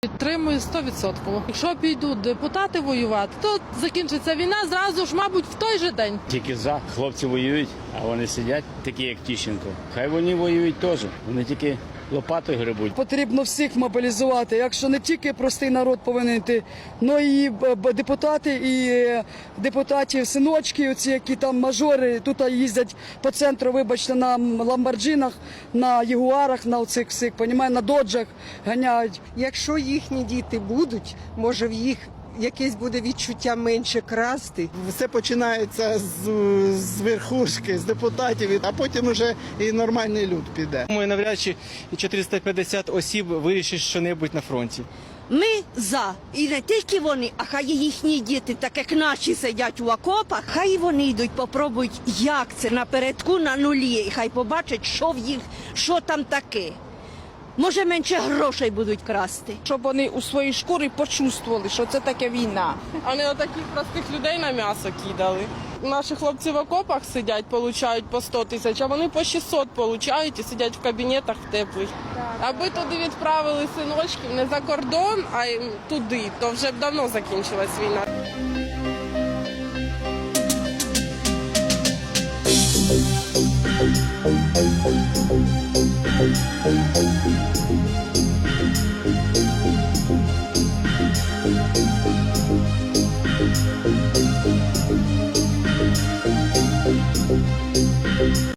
Підтримую 100%. Якщо підуть депутати воювати, то закінчиться війна зразу ж, мабуть, в той же день. Тільки за хлопці воюють, а вони сидять, такі як Тіщенко. Хай вони воюють теж. Вони тільки лопатою грибуть. Потрібно всіх мобілізувати. Якщо не тільки простий народ повинен йти, але і б- депутати, і е, депутатів синочки, оці які там мажори тут їздять по центру, вибачте, на ламборджинах, на ягуарах, на оцих всіх, понімає, на доджах ганяють. Якщо їхні діти будуть, може в їх якесь буде відчуття менше красти. Все починається з, з верхушки, з депутатів, а потім вже і нормальний люд піде. Думаю, навряд чи 450 осіб вирішить щонебудь на фронті. Ми за. І не тільки вони, а хай і їхні діти, так як наші сидять у окопах, хай вони йдуть, попробують, як це напередку на нулі, і хай побачать, що в їх, що там таке. Може, менше грошей будуть красти. щоб вони у своїй шкурі почувствували, що це таке війна. А не отаких простих людей на м'ясо кидали. Наші хлопці в окопах сидять, получають по 100 тисяч, а вони по 600 получають і сидять в кабінетах теплих. Аби туди відправили синочків не за кордон, а й туди, то вже б давно закінчилась війна. Thank you.